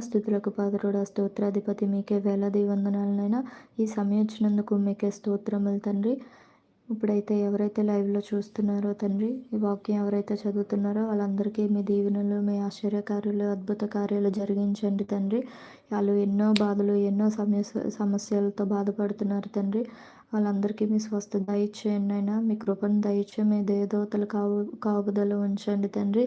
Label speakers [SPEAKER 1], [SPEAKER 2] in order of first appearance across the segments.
[SPEAKER 1] స్థుతులకు పాత్రుడా స్తోత్రాధిపతి మీకే వేలాది వందనాలనైనా ఈ సమయం వచ్చినందుకు మీకే స్తోత్రములు తండ్రి. ఇప్పుడైతే ఎవరైతే లైవ్లో చూస్తున్నారో తండ్రి ఈ వాక్యం ఎవరైతే చదువుతున్నారో వాళ్ళందరికీ మీ దీవెనలు మీ ఆశ్చర్యకార్యాలు అద్భుత కార్యాలు జరిగించండి తండ్రి. వాళ్ళు ఎన్నో బాధలు ఎన్నో సమస్య సమస్యలతో బాధపడుతున్నారు తండ్రి. వాళ్ళందరికీ మీ స్వస్థ దయచేయండి అయినా మీ కృపను దయచే మీ దేవతలు కావు కాపుదల ఉంచండి తండ్రి.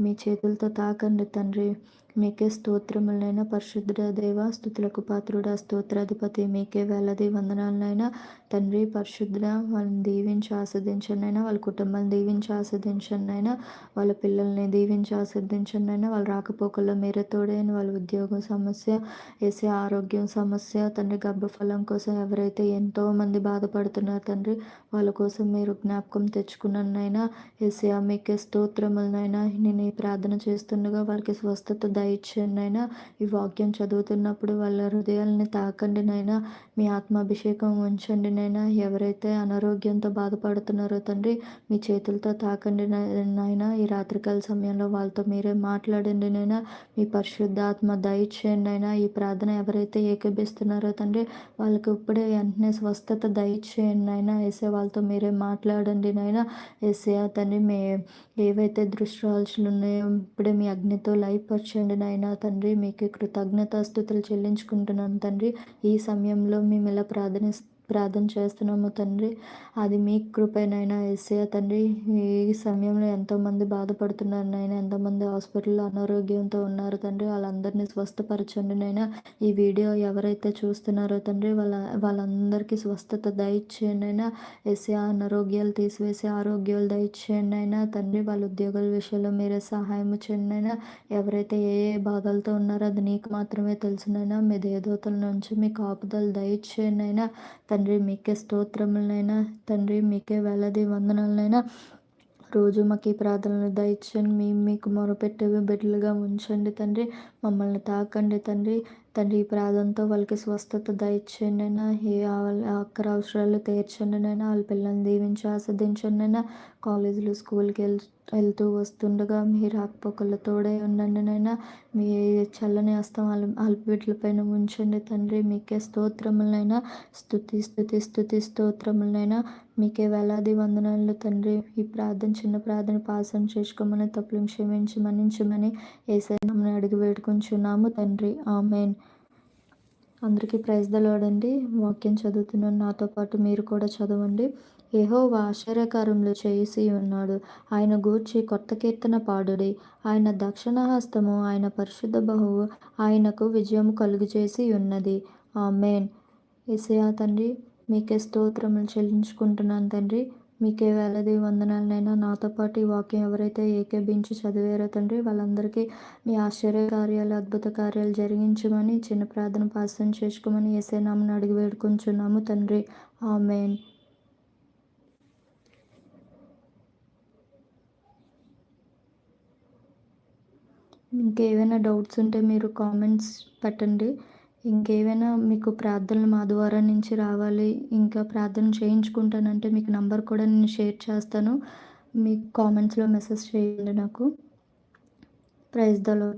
[SPEAKER 1] మీ చేతులతో తాకండి తండ్రి. మీకే స్తోత్రములైన పరిశుద్ధ దేవ స్థుతులకు పాత్రుడ స్తోత్రాధిపతి మీకే వేలది వందనాలనైనా తండ్రి పరిశుద్ధ వాళ్ళని దీవించి ఆస్వాదించనైనా వాళ్ళ కుటుంబాన్ని దీవించి ఆస్వాదించనైనా వాళ్ళ పిల్లల్ని దీవించి ఆస్వాదించనైనా వాళ్ళ రాకపోకల్లో మీరే తోడైన వాళ్ళ ఉద్యోగం సమస్య వేసే ఆరోగ్యం సమస్య తండ్రి గర్భఫలం కోసం ఎవరైతే ఎంతో మంది బాధపడుతున్నారు తండ్రి వాళ్ళ కోసం మీరు జ్ఞాపకం తెచ్చుకున్నైనా ఏసే మీకే స్తోత్రములనైనా నేను ప్రార్థన చేస్తుండగా వారికి స్వస్థత దయచేయండి అయినా ఈ వాక్యం చదువుతున్నప్పుడు వాళ్ళ హృదయాలని తాకండి నైనా మీ ఆత్మాభిషేకం ఉంచండి నైనా ఎవరైతే అనారోగ్యంతో బాధపడుతున్నారో తండ్రి మీ చేతులతో తాకండి నైనా ఈ రాత్రికాల సమయంలో వాళ్ళతో మీరే మాట్లాడండి నైనా మీ పరిశుద్ధాత్మ దయచేయండి అయినా ఈ ప్రార్థన ఎవరైతే ఏకీభిస్తున్నారో తండ్రి వాళ్ళకి ఇప్పుడే వెంటనే స్వస్థత దయచేయండి నైనా వేసే వాళ్ళతో మీరే మాట్లాడండి నైనా వేసే తండ్రి మే ఏవైతే దృష్టాల్చులు ఉన్నాయో ఇప్పుడే మీ అగ్నితో లైపరచండి నాయన. తండ్రి మీకు కృతజ్ఞతాస్థుతులు చెల్లించుకుంటున్నాను. తండ్రి ఈ సమయంలో మేము ఇలా ప్రార్థన ప్రార్థన చేస్తున్నాము తండ్రి. అది మీ కృపైనైనా ఎస్ఏ తండ్రి. ఈ సమయంలో ఎంతోమంది బాధపడుతున్నారు నైనా ఎంతోమంది హాస్పిటల్లో అనారోగ్యంతో ఉన్నారు తండ్రి. వాళ్ళందరినీ స్వస్థపరచండి నైనా ఈ వీడియో ఎవరైతే చూస్తున్నారో తండ్రి వాళ్ళ వాళ్ళందరికీ స్వస్థత దయచేయండి అయినా ఎస్ఏ అనారోగ్యాలు తీసివేసి ఆరోగ్యాలు దయచేయండి అయినా తండ్రి వాళ్ళ ఉద్యోగాల విషయంలో మీరే సహాయం చేయండి అయినా ఎవరైతే ఏ ఏ బాధలతో ఉన్నారో అది నీకు మాత్రమే తెలుసునైనా మీ దేదోతల నుంచి మీ కాపుదలు దయచేయండి అయినా తండ్రి తండ్రి మీకే స్తోత్రములనైనా తండ్రి మీకే వేలది వందనాలనైనా రోజు మాకు ఈ ప్రార్థనలు దయచండి మేము మీకు మొరపెట్టేవి బిడ్డలుగా ఉంచండి తండ్రి. మమ్మల్ని తాకండి తండ్రి. తండ్రి ఈ ప్రార్థనతో వాళ్ళకి స్వస్థత దయచేయండి ఏ అక్కర అవసరాలు తీర్చండినైనా వాళ్ళ పిల్లల్ని దీవించి ఆస్వాదించండినైనా కాలేజీలు స్కూల్కి వెళ్ వెళ్తూ వస్తుండగా మీ ఆకుపక్కల ఉండండినైనా మీ చల్లని హస్తం వాళ్ళ వాళ్ళ పైన ఉంచండి తండ్రి. మీకే స్తోత్రములైనా స్థుతి స్థుతి స్థుతి స్తోత్రములైనా మీకే వేలాది వందనాలు తండ్రి. ఈ ప్రార్థన చిన్న ప్రార్థన పాసం చేసుకోమని తప్పులు క్షమించి మన్నించమని ఏసైనా అడిగి వేడుకుంటున్నాము తండ్రి. ఆమెన్. అందరికీ ప్రైజ్ దలవడండి వాక్యం చదువుతున్నాను నాతో పాటు మీరు కూడా చదవండి. ఏహో ఆశ్చర్యకారంలో చేసి ఉన్నాడు. ఆయన గూర్చి కొత్త కీర్తన పాడుడి. ఆయన దక్షిణ హస్తము ఆయన పరిశుద్ధ బహువు ఆయనకు విజయం కలుగు చేసి ఉన్నది. ఆ మెయిన్ ఇసయా తండ్రి మీకే స్తోత్రములు చెల్లించుకుంటున్నాను తండ్రి. మీకే వేలది వందనాలనైనా నాతో పాటు ఈ వాక్యం ఎవరైతే ఏకేబించి చదివారో తండ్రి వాళ్ళందరికీ మీ ఆశ్చర్య కార్యాలు అద్భుత కార్యాలు జరిగించమని చిన్న ప్రార్థన పాసం చేసుకోమని ఏసేనామని అడిగి వేడుకుంటున్నాము తండ్రి. ఆమెన్. ఇంకేమైనా డౌట్స్ ఉంటే మీరు కామెంట్స్ పెట్టండి. ఇంకేమైనా మీకు ప్రార్థనలు మా ద్వారా నుంచి రావాలి ఇంకా ప్రార్థన చేయించుకుంటానంటే మీకు నంబర్ కూడా నేను షేర్ చేస్తాను. మీకు కామెంట్స్లో మెసేజ్ చేయండి నాకు. ప్రైజ్ దలో